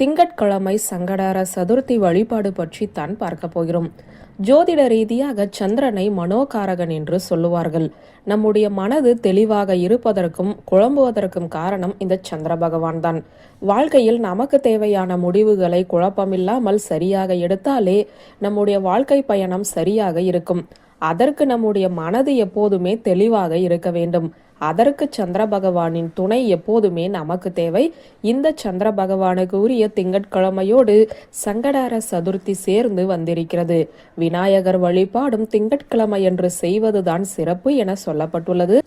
திங்கட்கிழமை சங்கடார சதுர்த்தி வழிபாடு பற்றி தான் பார்க்க போகிறோம். ஜோதிட ரீதியாக சந்திரனை மனோகாரகன் என்று சொல்லுவார்கள். நம்முடைய மனது தெளிவாக இருப்பதற்கும் குழம்புவதற்கும் காரணம் இந்த சந்திர பகவான் தான். வாழ்க்கையில் நமக்கு தேவையான முடிவுகளை குழப்பமில்லாமல் சரியாக எடுத்தாலே நம்முடைய வாழ்க்கை பயணம் சரியாக இருக்கும். அதற்கு நம்முடைய மனது எப்போதுமே தெளிவாக இருக்க வேண்டும். அதற்கு சந்திர பகவானின் துணை எப்போதுமே நமக்கு தேவை. இந்த சந்திர பகவானுக்கு உரிய திங்கட்கிழமையோடு சங்கடார சதுர்த்தி சேர்ந்து வந்திருக்கிறது. விநாயகர் வழிபாடும் திங்கட்கிழமை என்று செய்வதுதான் சிறப்பு என சொல்லப்பட்டுள்ளது.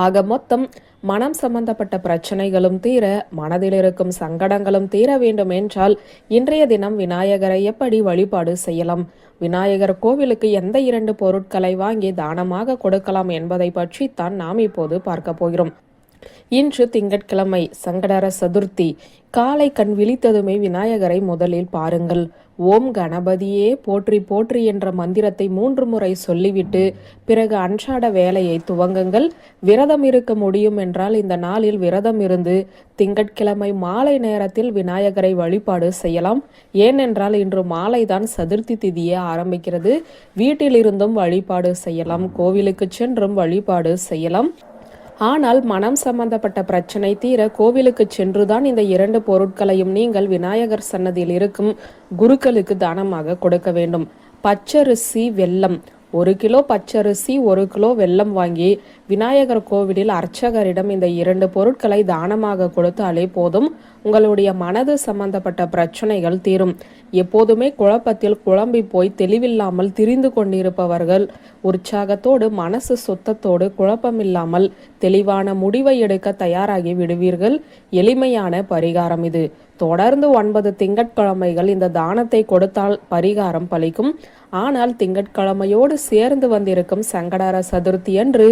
ஆக மொத்தம் மனம் சம்பந்தப்பட்ட பிரச்சனைகளும் தீர மனதில் இருக்கும் சங்கடங்களும் தீர வேண்டும் என்றால் இன்றைய தினம் விநாயகரை எப்படி வழிபாடு செய்யலாம்? விநாயகர் கோவிலுக்கு எந்த இரண்டு பொருட்களை வாங்கி தானமாக கொடுக்கலாம் என்பதை பற்றி தான் நாம் இப்போது பார்க்க போகிறோம். இன்று திங்கட்கிழமை சங்கடர சதுர்த்தி. காலை கண் விழித்ததுமே விநாயகரை முதலில் பாருங்கள். ஓம் கணபதியே போற்றி போற்றி என்ற மந்திரத்தை மூன்று முறை சொல்லிவிட்டு பிறகு அன்றாட வேலையை துவங்குங்கள். விரதம் இருக்க முடியும் என்றால் இந்த நாளில் விரதம் இருந்து திங்கட்கிழமை மாலை நேரத்தில் விநாயகரை வழிபாடு செய்யலாம். ஏனென்றால் இன்று மாலைதான் சதுர்த்தி திதியே ஆரம்பிக்கிறது. வீட்டிலிருந்தும் வழிபாடு செய்யலாம். கோவிலுக்கு சென்றும் வழிபாடு செய்யலாம். ஆனால் மனம் சம்பந்தப்பட்ட பிரச்சனை தீர கோவிலுக்கு சென்றுதான் இந்த இரண்டு பொருட்களையும் நீங்கள் விநாயகர் சன்னதியில் இருக்கும் குருக்களுக்கு தானமாக கொடுக்க வேண்டும். பச்சரிசி வெல்லம். ஒரு கிலோ பச்சரிசி ஒரு கிலோ வெல்லம் வாங்கி விநாயகர் கோவிலில் அர்ச்சகரிடம் இந்த இரண்டு பொருட்களை தானமாக கொடுத்தாலே போதும். உங்களுடைய மனது சம்பந்தப்பட்ட பிரச்சனைகள் தீரும். எப்போதுமே குழப்பத்தில் குழம்பி போய் தெளிவில்லாமல் திரிந்து கொண்டிருப்பவர்கள் உற்சாகத்தோடு மனசு சுத்தத்தோடு குழப்பமில்லாமல் தெளிவான முடிவை எடுக்க தயாராகி விடுவீர்கள். எளிமையான பரிகாரம் இது. தொடர்ந்து ஒன்பது திங்கட்கிழமைகள் இந்த தானத்தை கொடுத்தால் பரிகாரம் பலிக்கும். ஆனால் திங்கட்கிழமையோடு சேர்ந்து வந்திருக்கும் சங்கடார சதுர்த்தி அன்று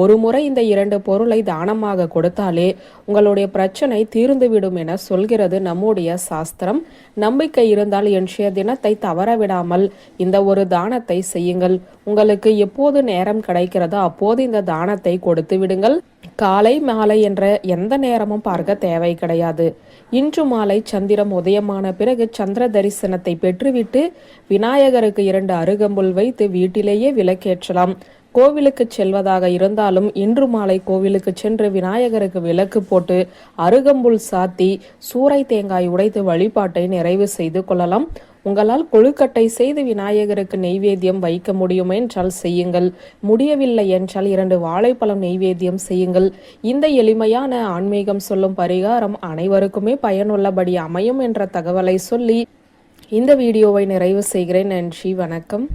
ஒரு முறை இந்த இரண்டு பொருளை தானமாக கொடுத்தாலே உங்களுடைய பிரச்சனை தீர்ந்துவிடும் என சொல்கிறது நம்முடைய சாஸ்திரம். நம்பிக்கை இருந்தால் இன்றைய தினத்தை தவற விடாமல் இந்த ஒரு தானத்தை செய்யுங்கள். உங்களுக்கு எப்போது நேரம் கிடைக்கிறதோ அப்போது இந்த தானத்தை கொடுத்து விடுங்கள். காலை மாலை என்ற எந்த நேரமும் பார்க்க தேவை கிடையாது. இன்று மாலை சந்திரம் உதயமான பிறகு சந்திர தரிசனத்தை பெற்றுவிட்டு விநாயகருக்கு இரண்டு அருகம்புல் வைத்து வீட்டிலேயே விளக்கேற்றலாம். கோவிலுக்கு செல்வதாக இருந்தாலும் இன்று மாலை கோவிலுக்கு சென்று விநாயகருக்கு விளக்கு போட்டு அருகம்புல் சாத்தி சூறை தேங்காய் உடைத்து வழிபாட்டை நிறைவு செய்து கொள்ளலாம். உங்களால் கொழுக்கட்டை செய்து விநாயகருக்கு நெய்வேத்தியம் வைக்க முடியும் என்றால் செய்யுங்கள். முடியவில்லை என்றால் இரண்டு வாழைப்பழம் நெய்வேத்தியம் செய்யுங்கள். இந்த எளிமையான ஆன்மீகம் சொல்லும் பரிகாரம் அனைவருக்குமே பயனுள்ளபடி அமையும் என்ற தகவலை சொல்லி இந்த வீடியோவை நிறைவு செய்கிறேன். நன்றி வணக்கம்.